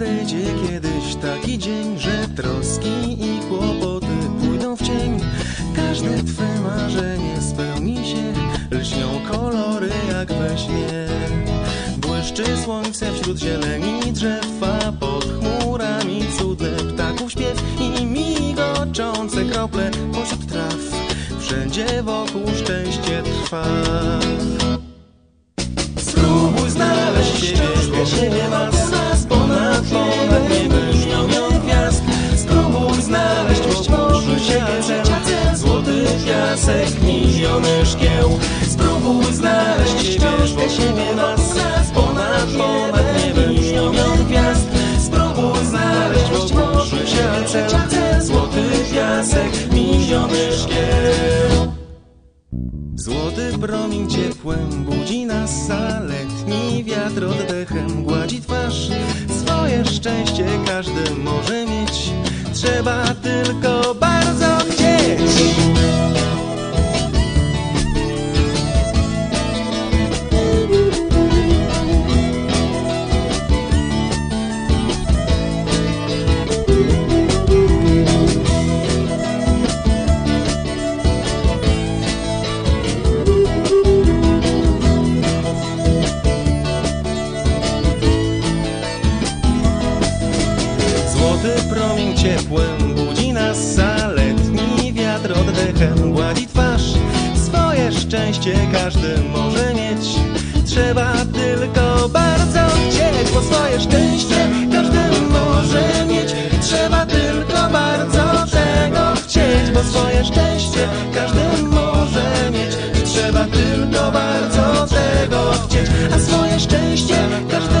Przyjdzie kiedyś taki dzień, że troski i kłopoty pójdą w cień. Każde twe marzenie spełni się, lśnią kolory jak we śnie. Błyszczy słońce wśród zieleni drzew, a pod chmurami cudne ptaków śpiew i migoczące krople pośród traw. Wszędzie wokół szczęście trwa. Znaleźć wokół siebie cel Złoty piasek, miliony szkieł. Spróbuj znaleźć siebie, wokół nas Ponad, ponad niebem milion gwiazd. Spróbuj znaleźć cel Złoty piasek, miliony szkieł. Złoty promień ciepłem budzi nas, a letni wiatr oddechem gładzi twarz. Swoje szczęście każdy może mieć, trzeba tylko bardzo ciepłem budzi nas zaletni wiatr oddechem gładzi twarz. Swoje szczęście każdy może mieć, trzeba tylko bardzo chcieć, bo swoje szczęście każdy może mieć, trzeba tylko bardzo tego chcieć, bo swoje szczęście każdy może mieć, trzeba tylko bardzo tego chcieć, a swoje szczęście każdy